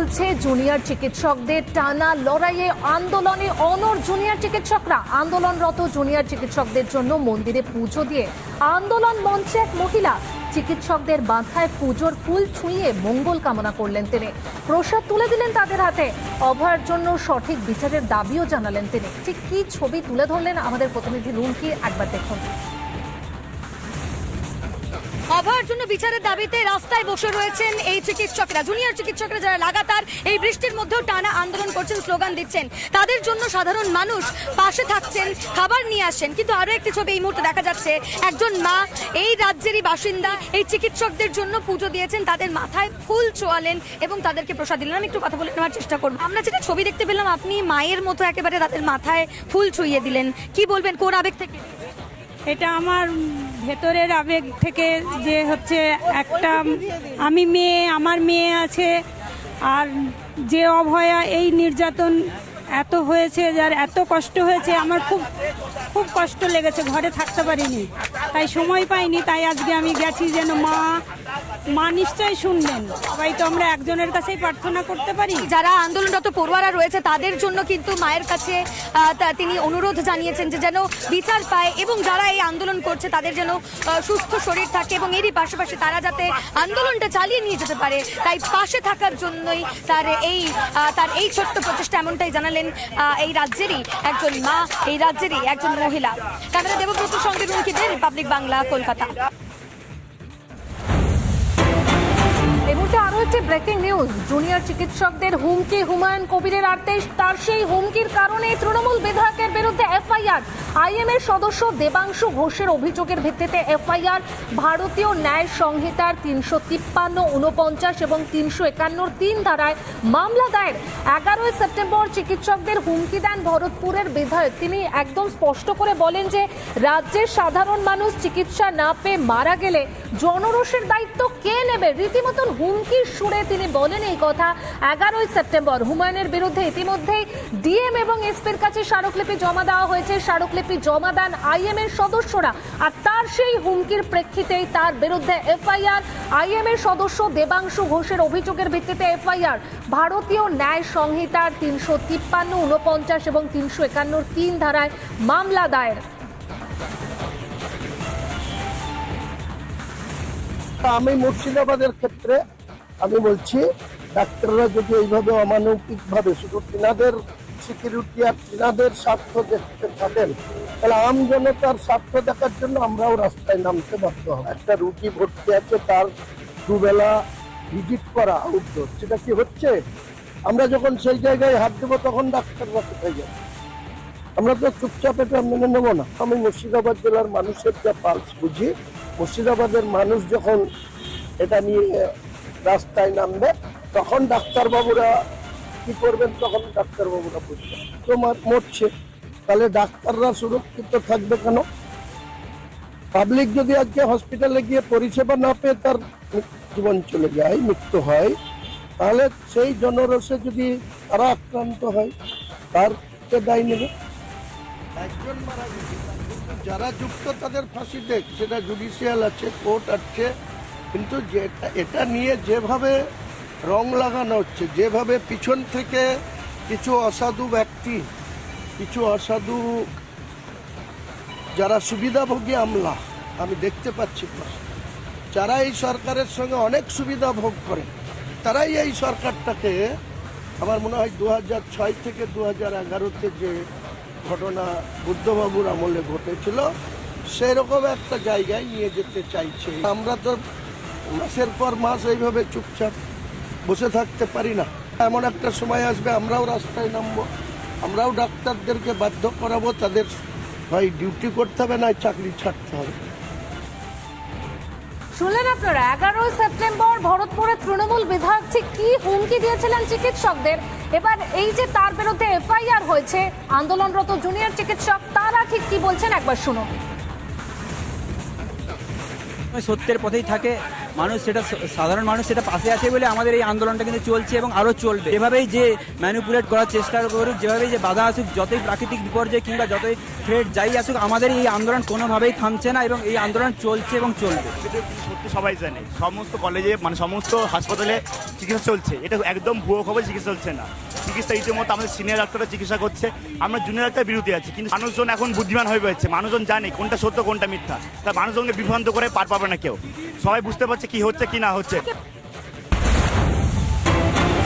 চলছে জুনিয়র চিকিৎসকদের টানা লড়াইয়ে আন্দোলনে অনর জুনিয়র চিকিৎসকরা। আন্দোলনরত জুনিয়র চিকিৎসকদের জন্য মন্দিরে পুজো দিয়ে আন্দোলন মঞ্চে এক মহিলা। চিকিৎসকদের মাথায় পুজোর ফুল ছুঁয়ে মঙ্গল কামনা করলেন তিনি। প্রসাদ তুলে দিলেন তাদের হাতে। অভয়ের জন্য সঠিক বিচারের দাবিও জানালেন তিনি। ঠিক কি ছবি তুলে ধরলেন আমাদের প্রতিনিধি রুমকি একবার দেখুন। অভয়ের জন্য বিচারের দাবিতে রাস্তায় বসে রয়েছেন এই চিকিৎসকরা। জুনিয়র চিকিৎসকরা যারা লাগাতার এই বৃষ্টির মধ্যেও টানা আন্দোলন করছেন, স্লোগান দিচ্ছেন, তাদের জন্য সাধারণ মানুষ পাশে থাকছেন, খাবার নিয়ে আসেন কিন্তু আরও একটি ছবি এই মুহূর্তে দেখা যাচ্ছে, একজন মা এই রাজ্যেরই বাসিন্দা এই চিকিৎসকদের জন্য পুজো দিয়েছেন, তাদের মাথায় ফুল চোয়ালেন এবং তাদেরকে প্রসাদ দিলেন। আমি একটু কথা বলে নেওয়ার চেষ্টা করব। আমরা যেটা ছবি দেখতে পেলাম, আপনি মায়ের মতো একেবারে তাদের মাথায় ফুল ছুঁয়ে দিলেন। কি বলবেন, কোন আবেগ থেকে? এটা আমার ভেতরের আবেগ থেকে যে হচ্ছে একটা আমি মেয়ে, আমার মেয়ে আছে, আর যে অভয়া, এই নির্যাতন এত হয়েছে যার এত কষ্ট হয়েছে, আমার খুব খুব কষ্ট লেগেছে, ঘরে থাকতে পারিনি। তাই সময় পাইনি, তাই আজকে আমি গেছি যেন মা মা নিশ্চয়ই শুনবেন। সবাই তো আমরা একজনের কাছেই প্রার্থনা করতে পারি। যারা আন্দোলনরত পড়ুয়ারা রয়েছে, তাদের জন্য কিন্তু মায়ের কাছে তিনি অনুরোধ জানিয়েছেন যে যেন বিচার পায় এবং যারা এই আন্দোলন করছে, তাদের যেন সুস্থ শরীর থাকে এবং এরই পাশাপাশি তারা যাতে আন্দোলনটা চালিয়ে নিয়ে যেতে পারে। তাই পাশে থাকার জন্যই তার এই তার এই ছোট্ট প্রচেষ্টা এমনটাই জানালেন আহ, এই রাজ্যেরই একজন মা এই রাজ্যেরই একজন মহিলা। কানাডা দেবব্রত সঙ্গে রুমকিদের রিপাবলিক বাংলা কলকাতা। একটি ব্রেকিং নিউজ জুনিয়র চিকিৎসকদের হুমকি, হুমায়ুন কবিরের আর্তেশ তার সেই হুমকির কারণে তৃণমূল বিধায়কের বিরুদ্ধে এফআইআর। আইএম এর সদস্য দেবাংশু ঘোষের অভিযোগের ভিত্তিতে এফআইআর ভারতীয় ন্যায় সংহিতার তিনশো তিপ্পান্ন উনপঞ্চাশ এবং তিনশো একান্নর তিন ধারায় মামলা দায়ের। এগারোই সেপ্টেম্বর চিকিৎসকদের হুমকি দেন ভরতপুরের বিধায়ক। তিনি একদম স্পষ্ট করে বলেন যে, রাজ্যের সাধারণ মানুষ চিকিৎসা না পেয়ে মারা গেলে জনরোষের দায়িত্ব কে নেবে? রীতিমতন হুমকির সুরে তিনি বলেন এই কথা। এগারোই সেপ্টেম্বর, হুমায়ুনের বিরুদ্ধে ইতিমধ্যেই ডিএম এবং এসপির কাছে স্মারকলিপি জমা দেওয়া হয়েছে। স্মারকলিপি জমা দেন আইএম এর সদস্যরা আর তার সেই হুমকির প্রেক্ষিতেই তার বিরুদ্ধে এফআইআর। আইএম এর সদস্য দেবাংশু ঘোষের অভিযোগের ভিত্তিতে এফআইআর। ভারতীয় ন্যায় সংহিতার তিনশো তিপ্পান্ন উনপঞ্চাশ এবং তিনশো একান্নর তিন ধারায় মামলা দায়ের। আমি মুর্শিদাবাদের ক্ষেত্রে আমি বলছি, ডাক্তাররা যদি এইভাবে অমানবিক ভাবে শুধু তিনাদের সিকিউরিটি আর তিনাদের স্বার্থ দেখতে থাকেন, তাহলে আম জনতার স্বার্থ দেখার জন্য আমরাও রাস্তায় নামতে বাধ্য হব। একটা রুগী ভর্তি আছে, তার দুবেলা ভিজিট করা আউটডোর সেটা কি হচ্ছে? আমরা যখন সেই জায়গায় হাত দেবো, তখন ডাক্তাররা কোথায় যাবে? আমরা তো চুপচাপ এটা মেনে নেব না। আমি মুর্শিদাবাদ জেলার মানুষের যা পালস বুঝি, মুর্শিদাবাদের মানুষ যখন এটা নিয়ে রাস্তায় নামবে, তখন ডাক্তারবাবুরা কি করবেন তখন ডাক্তারবাবুরা বুঝবেন তোমার মরছে। তাহলে ডাক্তাররা সুরক্ষিত থাকবে কেন? পাবলিক যদি আজকে হসপিটালে গিয়ে পরিষেবা না পেয়ে তার জীবন চলে যায়, মৃত্যু হয়, তাহলে সেই জনরসে যদি তারা আক্রান্ত হয়, তার কে দায় নেবে? একজন মারা যারা যুক্ত তাদের ফাঁসি দেখ সেটা জুডিশিয়াল আছে কোর্ট আছে কিন্তু যেটা এটা নিয়ে যেভাবে রং লাগানো হচ্ছে, যেভাবে পিছন থেকে কিছু অসাধু ব্যক্তি, কিছু অসাধু যারা সুবিধাভোগী আমলা, আমি দেখতে পাচ্ছি যারা এই সরকারের সঙ্গে অনেক সুবিধা ভোগ করে, তারাই এই সরকারটাকে আমার মনে হয় দু ছয় থেকে দু হাজার এগারোতে যে ঘটনা বুদ্ধবাবুর আমলে ঘটেছিল, সেরকম একটা জায়গায় নিয়ে যেতে চাইছে। আমরা তো মাসের পর মাস এইভাবে চুপচাপ বসে থাকতে পারি না। এমন একটা সময় আসবে আমরাও রাস্তায় নামবো আমরাও ডাক্তারদেরকে বাধ্য করাবো তাদের হয় ডিউটি করতে হবে না চাকরি ছাড়তে হবে। শুনলেন আপনারা এগারোই সেপ্টেম্বর ভরতপুরের তৃণমূল বিধায়ক ঠিক কি হুমকি দিয়েছিলেন চিকিৎসকদের? এবার এই যে তার বিরুদ্ধে এফআইআর হয়েছে আন্দোলনরত জুনিয়র চিকিৎসক তারা ঠিক কি বলছেন একবার শুনুন। সত্যের পথেই থাকে মানুষ সেটা সাধারণ মানুষ সেটা পাশে আছে বলে আমাদের এই আন্দোলনটা কিন্তু চলছে এবং আরও চলবে। এভাবেই যে ম্যানিপুলেট করার চেষ্টা করুক, যেভাবেই যে বাধা আসুক, যতই প্রাকৃতিক বিপর্যয় কিংবা যতই ফ্রেড যাই আসুক, আমাদের এই আন্দোলন কোনোভাবেই থামছে না এবং এই আন্দোলন চলছে এবং চলবে। সত্যি সবাই জানে। সমস্ত কলেজে মানে সমস্ত হাসপাতালে চিকিৎসা চলছে। এটা একদম ভুয়ো খবর, চিকিৎসা চলছে না। চিকিৎসা ইতিমধ্যে আমাদের সিনিয়র ডাক্তাররা চিকিৎসা করছে, আমরা জুনিয়র ডাক্তার বিরতি আছি। কিন্তু মানুষজন এখন বুদ্ধিমান হয়ে পড়েছে মানুষজন জানে কোনটা সত্য কোনটা মিথ্যা। তা মানুষজনকে বিভ্রান্ত করে পার পাবে না কেউ। সবাই বুঝতে পারছে কি হচ্ছে, কি না হচ্ছে।